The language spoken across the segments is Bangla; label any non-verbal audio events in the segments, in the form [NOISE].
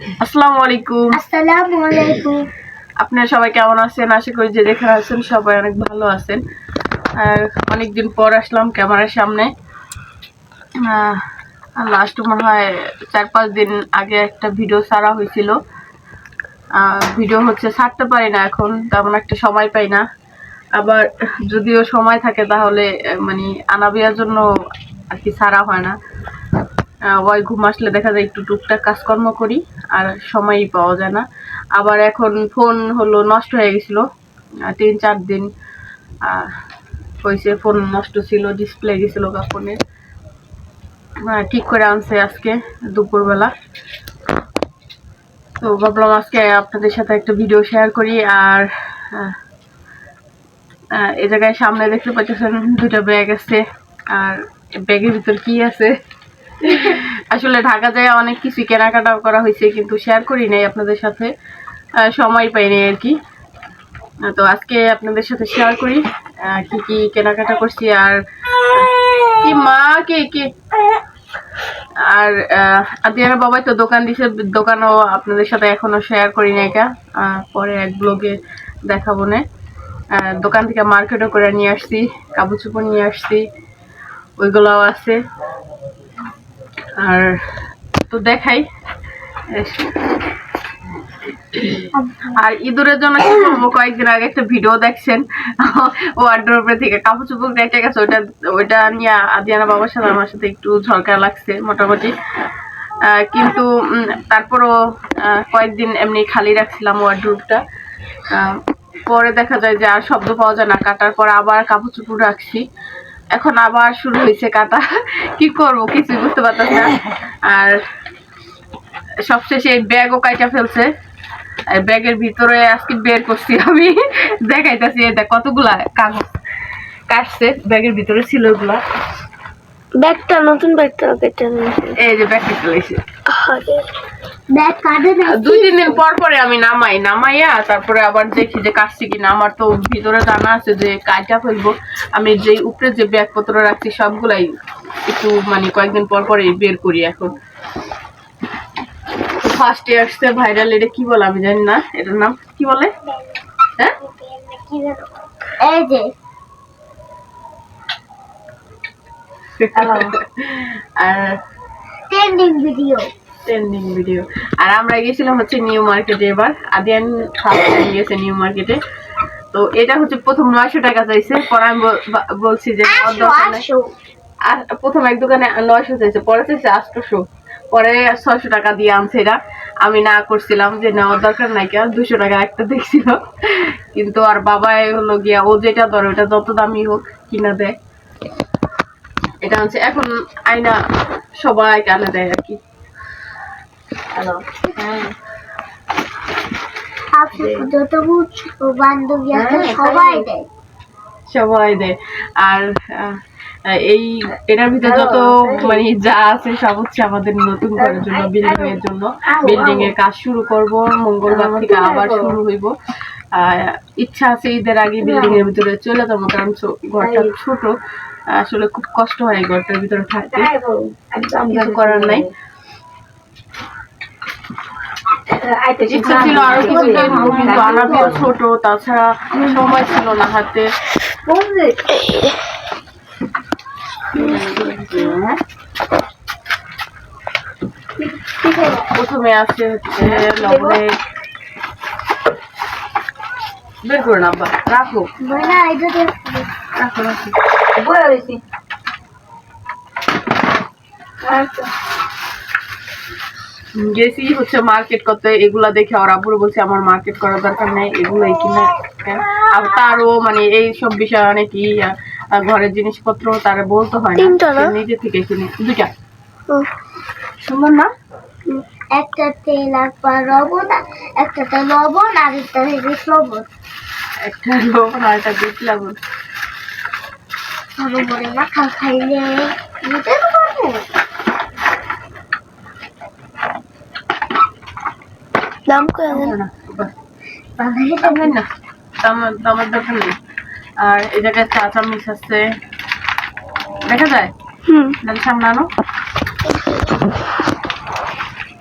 আসসালামু আলাইকুম। আসসালামু আলাইকুম। আপনারা সবাই কেমন আছেন? আশা করি যে যেখানে আছেন সবাই অনেক ভালো আছেন। আর অনেকদিন পর আসলাম ক্যামেরার সামনে। লাস্ট মনে হয় চার পাঁচ দিন আগে একটা ভিডিও ছাড়া হয়েছিল। ভিডিও হচ্ছে ছাড়তে পারি না এখন তেমন একটা সময় পাই না। আবার যদিও সময় থাকে তাহলে মানে আনাবিয়ার জন্য আর কি ছাড়া হয় না। ওই ঘুম আসলে দেখা যায় একটু টুকটাক কাজকর্ম করি। আর সময়ই পাওয়া যায় না। আবার এখন ফোন হলো নষ্ট হয়ে গেছিল তিন চার দিন হয়েছে ফোন নষ্ট ছিল ডিসপ্লে গেছিল গা ফোনের ঠিক করে আনছে আজকে দুপুরবেলা। তো ভাবলাম আজকে আপনাদের সাথে একটা ভিডিও শেয়ার করি আর আহ, জায়গায় সামনে দেখতে পাচ্ছেন দুটো ব্যাগ আছে আর ব্যাগের ভিতর কি আছে? আসলে ঢাকা যায় অনেক কিছু কেনাকাটাও করা হয়েছে কিন্তু শেয়ার করি নাই আপনাদের সাথে। সময় পাইনি আর কি। তো আজকে আপনাদের সাথে শেয়ার করি কি কি কেনাকাটা করছি আর কি মা কে কে? আর আহ, আদিয়ানা বাবাই তো দোকান দিছে দোকানও আপনাদের সাথে এখনও শেয়ার করি কা। আহ, পরে এক ব্লগে দেখাবো না। দোকান থেকে মার্কেটও করে নিয়ে আসছি কাপড় চোপড় নিয়ে আসছি ওইগুলোও আছে। আর তো দেখাই। আর ইঁদুরের জন্য কি কয়েকদিন আগে একটা ভিডিও দেখছেন। ওয়ার্ড্রোপে থেকে কাপড় চোপড় কেটে গেছে, ওইটা ওইটা নিয়ে আদিয়ানা বাবার সাথে, আমার সাথে একটু ঝরকা লাগছে মোটামুটি। কিন্তু তারপরও কয়েকদিন এমনি খালি রাখছিলাম ওয়ার্ড্রোপটা পরে দেখা যায় যে আর শব্দ পাওয়া যায় না, কাটার পর আবার কাপড় চোপড় রাখছি। এখন আবার শুরু হয়েছে কাটা কি করব, কিছুই বুঝতে পারতেছি না। আর সবশেষে এই ব্যাগও কাইটা ফেলছে। ব্যাগের ভিতরে আজকে বের করছি আমি। দেখাইতেছি এটা কতগুলা কাগজ কাটছে। ব্যাগের ভিতরে ছিল ওগুলা। ব্যাগটা নতুন ব্যাগটা কেটে নিয়েছি এই যে ব্যাগ কেটে লাইছে ব্যাগ কাটে না দুই তিন দিন পর পরে আমি নামাই নামাইয়া তারপরে আবার দেখি যে কাটছি কিনা। আমার তো ভিতরে জানা আছে যে কাইটা ফেলব। আমি যে উপরে যে ব্যাগপত্র রাখছি সবগুলাই একটু মানে কয়েকদিন পর পরে বের করি এখন। ফার্স্টে আসছে ভাইরাল এটা কি বলে আমি জানি না এটার নাম কি বলে? হ্যাঁ? এই যে [LAUGHS] আর ট্রেন্ডিং ভিডিও ট্রেন্ডিং ভিডিও আর আমরা গেছিলাম হচ্ছে নিউ মার্কেটে এবার। আদিয়ান ফার্স্ট টাইম গেছে নিউ মার্কেটে তো এটা হচ্ছে প্রথম নয়শো টাকা চাইছে। পরে আমি বলছি যে আর প্রথম এক দোকানে নয়শো চাইছে পরে চাইছে আটশোশো পরে ছয়শো টাকা দিয়ে আনছে এরা আমি না করছিলাম যে নেওয়ার দরকার নাই কেন? দুশো টাকা একটা দেখছিল। কিন্তু আর বাবাই হলো গিয়া ও যেটা ধরে ওটা যত দামি হোক কিনা দেয়। এটা হচ্ছে এখন আয়না সবাই কানে দেয় আর কি। হ্যাঁ। হ্যাঁ, সবাই দেয়। আর এই এটার ভিতরে যত মানে যা আছে সব হচ্ছে আমাদের নতুন ঘরের জন্য বিল্ডিং এর জন্য। বিল্ডিং এর কাজ শুরু করব মঙ্গলবার থেকে আবার শুরু হইব। আহ, ইচ্ছা আছে ঈদের আগে বিল্ডিং এর ভিতরে চলে যাব কারণ ঘরটা ছোট। আসলে খুব কষ্ট হয় ঘরটার ভিতরে থাকতে। কিছু করার নাই। ইচ্ছা ছিল আরও কিছু কিনবো কিন্তু আনাবিও ছোট তাছাড়া সময় ছিল না হাতে। প্রথমে আছে হচ্ছে লবণের বের করো না আব্বা রাখো। না এটা তো রাখো রাখো গেছি হচ্ছে মার্কেট করতে এগুলা দেখে আব্বুর বলছে আমার মার্কেট করার দরকার নেই এগুলাই কিনে। আর তারও মানে এই সব বিষয়ে অনেকই আহ, আহ, ঘরের জিনিসপত্র তার বলতে হয় না? নিজে থেকে কিনে দুইটা। সুন্দর না? একটা তেল একবার লবণ একটাতে লবণ আর একটা লবণ। একটা লবণ আর একটা বিট লবণ। ভালো করে মাখা খাইলে নিতে পারবে দাম করে না, বাহ। দামের না দামের দামের দরকার নেই আর এই জায়গায় চা চামচ আছে। দেখা যায়? হুম। তাহলে সামনে আনো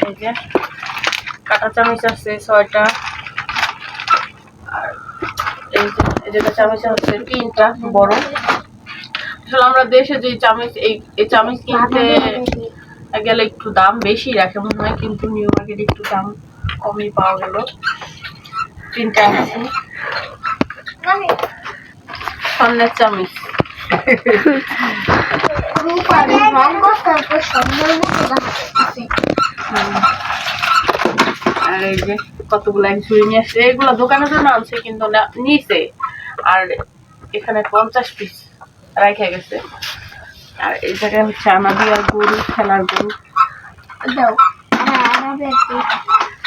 এই যে কাটা চামচ আছে ছয়টা। আর এই যে এই যেটা চামচ আছে তিনটা বড়। আসলে আমরা দেশে যে চামচ এই চামচ কিনতে গেলে একটু দাম বেশি রাখে মনে হয় কিন্তু নিউ মার্কেটে একটু দাম কমই পাওয়া গেল। তিনটা আছে। চামচ। তারপর সুন্দর মতো দেখাচ্ছে হুম। আর এই যে কতগুলো ঝুড়ি নিয়ে আসছে এগুলো দোকানের জন্য আনছে কিন্তু না- নিছে আর এখানে পঞ্চাশ পিস। রাখা গেছে। আর এই জায়গায় হচ্ছে আমাদের আর গরু খেলার গরু। দাও হ্যাঁ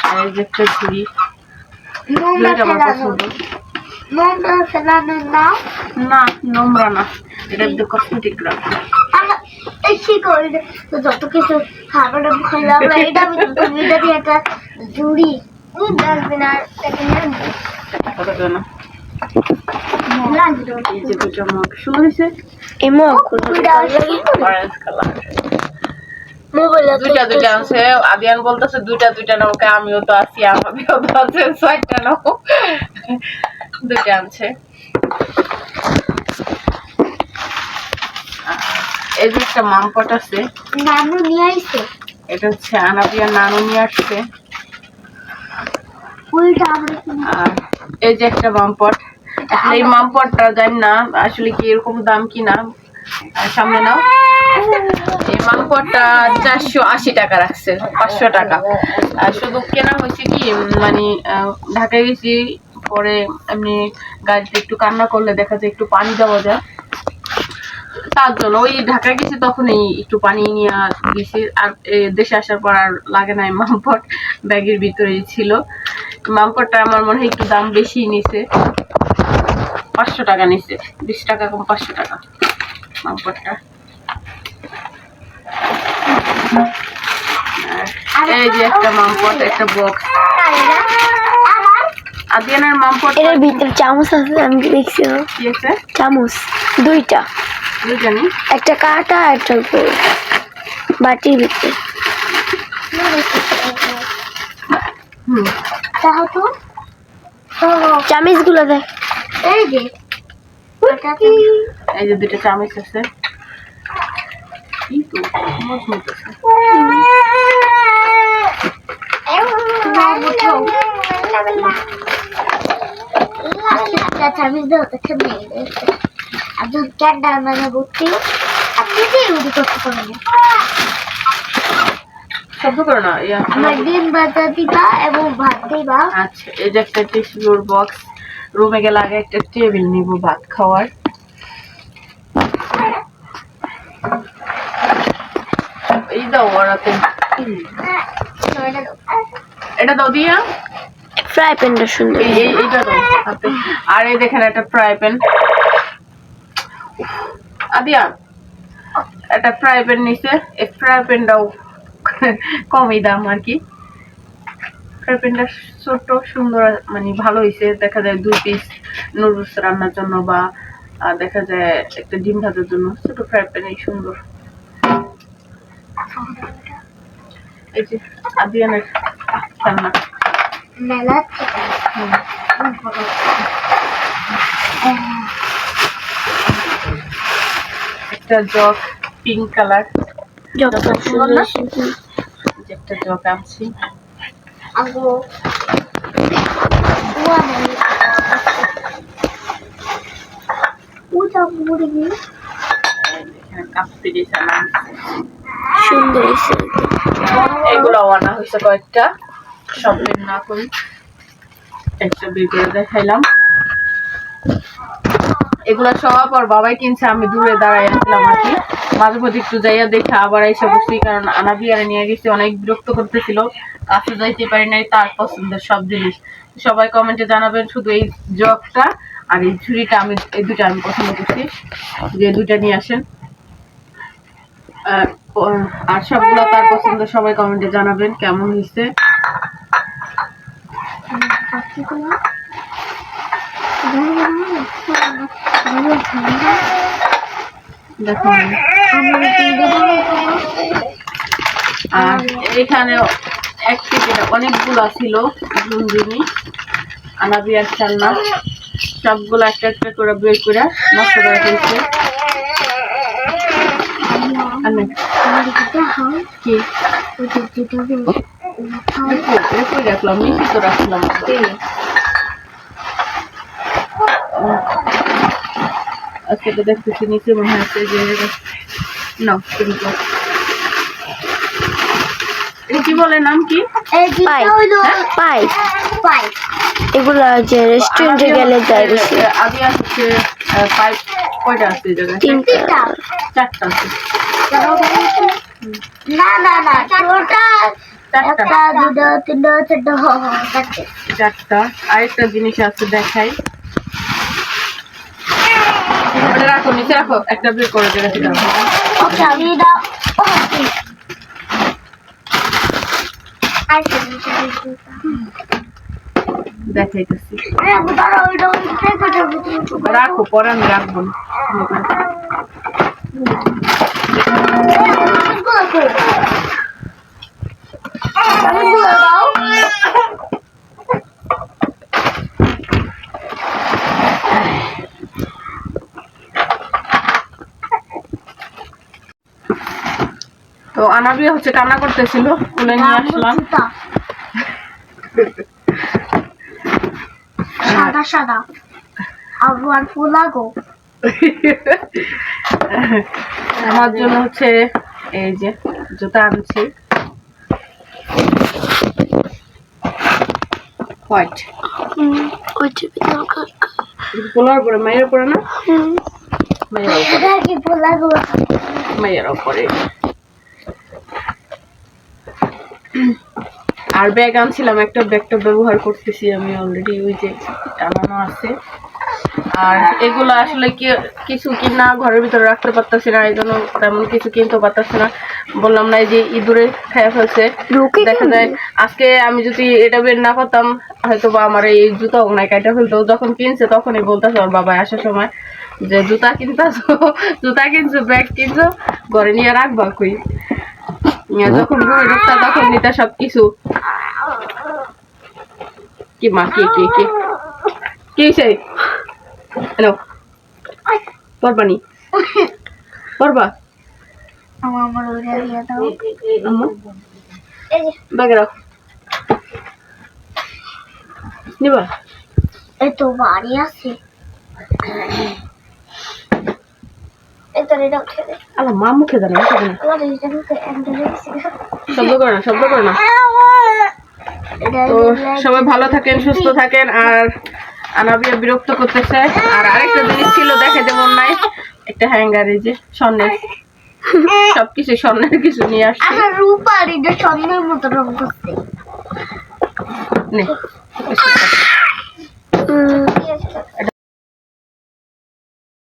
আর এই যে একটা ঝুড়ি। ঝুড়িটা আমার পছন্দ। নোংরা ফেলানোর নাম? না নোংরা না। এটা একটু কসমেটিক রাখা কি করি রে? যত কিছু খাবার খাইলাম [LAUGHS] এটা এটা দিয়ে একটা ডাস্টবিন আর এই যে দুটো মগ সুন্দর হয়েছে এমো কুড়িটা অরেঞ্জ কালার দুইটা দুইটা আছে। আদিয়ান বলতেছে দুইটা দুইটা নাও আমিও তো আছি আমিও তো আছে ছয়টা নাও। দুইটা আনছে। এই যে একটা মামপট আছে। নানু নিয়ে আইছে। এটা হচ্ছে আনাবিয়া নানু নিয়ে আসছে। আর এই যে একটা মামপট। এই মামপটটা জানি না আসলে কি এরকম দাম কি না। সামনে নাও। এই চারশো আশি টাকা রাখছে, পাঁচশো টাকা। শুধু কেনা হয়েছে কি মানে ঢাকায় গেছি, পরে গাড়িতে একটু কান্না করলে দেখা যায় একটু পানি দেওয়া যায়। তার জন্য ওই ঢাকায় গেছি তখনই একটু পানি নিয়ে গেছি। আর দেশে আসার পর আর লাগে নাই মামপট ব্যাগের ভিতরেই ছিল। মামপটটা আমার মনে হয় একটু দাম বেশি নিছে। পাঁচশো টাকা নিছে বিশ টাকা কম পাঁচশো টাকা। আর এই যে একটা মামপট একটা বক্স আদিয়ানের মামপট এটার ভিতরে চামচ আছে আমি দেখছি তো। কি আছে? চামচ দুইটা। দুই জানি একটা কাটা একটা বাটির ভিতরে। হুম। তাও তো চামিচগুলো দেখ। এই যে তো এই যে দুটো চামচ আছে। কি তো মজবুত আছে আমি ধরতে নেই আর দুধ ক্যান্ডার মানে বুদ্ধি আপনি যে উড়ি করতে পারেন শব্দ করো না ডিম ভাজা দিবা এবং ভাত দিবা। আচ্ছা এই যে একটা টিস্যুর বক্স রুমে গেলে আগে একটা টেবিল নিব ভাত খাওয়ার। এই দাও ওরাতে। এটা দাও দিয়া। ফ্রাই প্যানটা সুন্দর। এই এই- এইটা দাও আর এই দেখেন একটা ফ্রাই প্যান আদিয়া একটা ফ্রাই প্যান নিছে। এই ফ্রাই প্যানটাও কমই দাম আর কি। ফ্রাই প্যানটা ছোট সুন্দর মানে ভালো হয়েছে দেখা যায় দুই পিস নুডলস রান্নার জন্য বা দেখা যায় একটা ডিম ভাজার জন্য। ছোট ফ্রাই প্যান এই সুন্দর। এই যে আদিয়ানের রান্না। মেলা একটা জগ পিঙ্ক কালার একটা জগ আনছি। আগো ওয়া মানে ওটা মুরগি এখানে কাপ পিরিস সুন্দর এগুলো আনা হয়েছে কয়েকটা। সব না করি। একটা বের করে দেখাইলাম। এগুলা সব আর বাবাই কিনছে আমি দূরে দাঁড়াই আসলাম আর কি। মাঝে মধ্যে একটু যাইয়া দেখে, আবার এসে বসছি, কারণ আনা বিয়ারে নিয়ে গেছি, অনেক বিরক্ত করতেছিল। কাছে যাইতে পারি নাই, তার পছন্দের সব জিনিস। সবাই কমেন্টে জানাবেন শুধু এই জগটা আর এই ঝুড়িটা আমি, এই দুটো আমি পছন্দ করছি যে দুইটা নিয়ে আসেন। আর সবগুলো তার পছন্দ সবাই কমেন্টে জানাবেন কেমন হয়েছে। দেখুন। আর এখানে এক থেকে অনেকগুলো ছিল আনাবি আর চালনা সবগুলো একটা একটা করে বের করে নষ্ট করে ফেলছে। রাখলাম। তো দেখতেছি, নিচে মনে হচ্ছে যে না। কি বলে নাম কি? এই দিকটা পাই। পাই। পাই। এগুলো যে রেস্টুরেন্টে গেলে দেয় বেশি। আগে হচ্ছে পাইপ কয়টা আছে জায়গায়? তিনটা। চারটা আছে। না না না টোটাল চারটা। একটা দুটো তিনটা চারটা হ হ চারটে। চারটা। আরেকটা জিনিস আছে দেখাই। রাখো নিচে রাখো। একটা বের করে দিয়ে রাখি দাও ওকে আমি এটা ওকে আর কি নিচে দিতে দেখাইতেছি আরে বুতারা ওইটা উঠে কাটার ভিতরে রাখো পরে আমি রাখব না। তো আনাবিয়া হচ্ছে কান্না করতেছিল তুলে নিয়ে আসলাম। সাদা সাদা। আবার ফুলাগো আমার জন্য হচ্ছে এই যে জুতা আনছি। হোয়াইট ওই টিভি পোলার পরে মায়ের উপরে না? মায়ের উপরে? মায়ের উপরে। আর ব্যাগ আনছিলাম একটা ব্যাগটা ব্যবহার করতেছি আমি অলরেডি ওই যে টানানো আছে। আর এগুলো আসলে কি কিছু কিনা ঘরের ভিতরে রাখতে পারতেছি না এই জন্য তেমন কিছু কিনতে পারতেছি না। বললাম না যে ইঁদুরে খেয়ে ফেলছে। দেখা যায় আজকে আমি যদি এটা বের না করতাম হয়তো বা আমার এই জুতা ওনায় কাটা ফেলতো। যখন কিনছে তখনই বলতেছে আমার বাবা আসার সময় যে জুতা কিনতেছো জুতা কিনছো ব্যাগ কিনছো ঘরে নিয়ে রাখবা কই? যখন রুমে ঢুকতা তখন নিতা সব কিছু কি মা কি কি কি? কি হয়েছে হ্যালো পরবা আমার আমার দাও আম্মু? এই ব্যাগে রাখ। নিবা? এই তো বাড়ি আছে। উঠে আলা মা মুখে জানে মুখে জানে। আমার এইটা ঢুকে এন্টার হয়েছে শব্দ করে না শব্দ করে না। তো সবাই ভালো থাকেন সুস্থ থাকেন আর আনাবিয়া বিরক্ত করতেছে। আর আরেকটা জিনিস ছিল দেখে যেমন নাই একটা হ্যাঙ্গার এই যে স্বর্ণের। সবকিছু স্বর্ণের কিছু নিয়ে আসছে। আচ্ছা রূপার এটা স্বর্ণের মতো রং করছে। নে